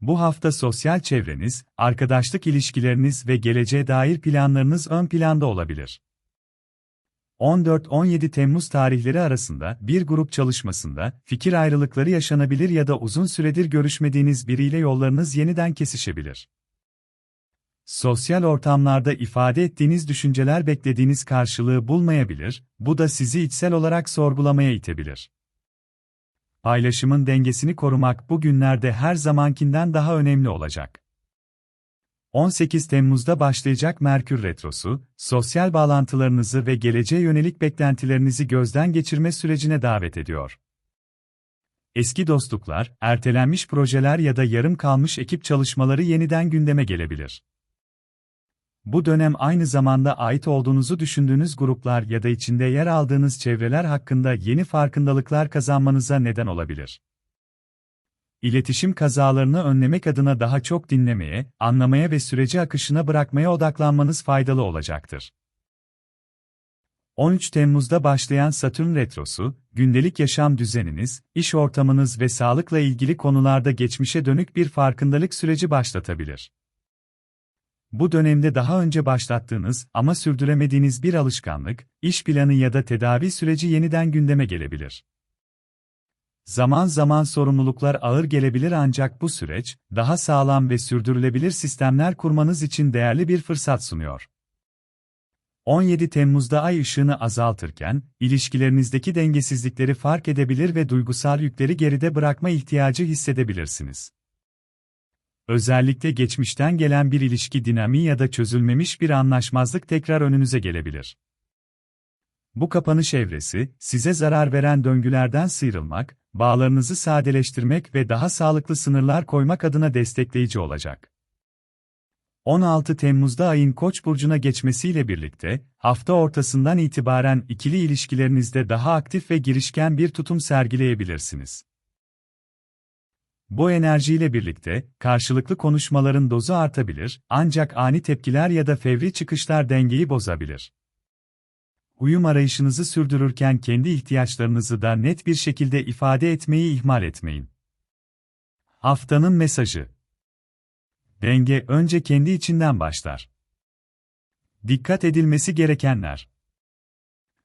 Bu hafta sosyal çevreniz, arkadaşlık ilişkileriniz ve geleceğe dair planlarınız ön planda olabilir. 14-17 Temmuz tarihleri arasında bir grup çalışmasında fikir ayrılıkları yaşanabilir ya da uzun süredir görüşmediğiniz biriyle yollarınız yeniden kesişebilir. Sosyal ortamlarda ifade ettiğiniz düşünceler beklediğiniz karşılığı bulmayabilir, bu da sizi içsel olarak sorgulamaya itebilir. Paylaşımın dengesini korumak bu günlerde her zamankinden daha önemli olacak. 18 Temmuz'da başlayacak Merkür Retrosu, sosyal bağlantılarınızı ve geleceğe yönelik beklentilerinizi gözden geçirme sürecine davet ediyor. Eski dostluklar, ertelenmiş projeler ya da yarım kalmış ekip çalışmaları yeniden gündeme gelebilir. Bu dönem aynı zamanda ait olduğunuzu düşündüğünüz gruplar ya da içinde yer aldığınız çevreler hakkında yeni farkındalıklar kazanmanıza neden olabilir. İletişim kazalarını önlemek adına daha çok dinlemeye, anlamaya ve süreci akışına bırakmaya odaklanmanız faydalı olacaktır. 13 Temmuz'da başlayan Satürn Retrosu, gündelik yaşam düzeniniz, iş ortamınız ve sağlıkla ilgili konularda geçmişe dönük bir farkındalık süreci başlatabilir. Bu dönemde daha önce başlattığınız ama sürdüremediğiniz bir alışkanlık, iş planı ya da tedavi süreci yeniden gündeme gelebilir. Zaman zaman sorumluluklar ağır gelebilir ancak bu süreç, daha sağlam ve sürdürülebilir sistemler kurmanız için değerli bir fırsat sunuyor. 17 Temmuz'da ay ışığını azaltırken, ilişkilerinizdeki dengesizlikleri fark edebilir ve duygusal yükleri geride bırakma ihtiyacı hissedebilirsiniz. Özellikle geçmişten gelen bir ilişki dinamiği ya da çözülmemiş bir anlaşmazlık tekrar önünüze gelebilir. Bu kapanış evresi, size zarar veren döngülerden sıyrılmak, bağlarınızı sadeleştirmek ve daha sağlıklı sınırlar koymak adına destekleyici olacak. 16 Temmuz'da ayın Koç burcuna geçmesiyle birlikte, hafta ortasından itibaren ikili ilişkilerinizde daha aktif ve girişken bir tutum sergileyebilirsiniz. Bu enerjiyle birlikte, karşılıklı konuşmaların dozu artabilir, ancak ani tepkiler ya da fevri çıkışlar dengeyi bozabilir. Uyum arayışınızı sürdürürken kendi ihtiyaçlarınızı da net bir şekilde ifade etmeyi ihmal etmeyin. Haftanın mesajı Denge önce kendi içinden başlar. Dikkat edilmesi gerekenler.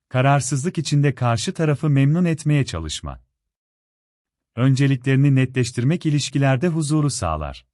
Kararsızlık içinde karşı tarafı memnun etmeye çalışma. Önceliklerini netleştirmek ilişkilerde huzuru sağlar.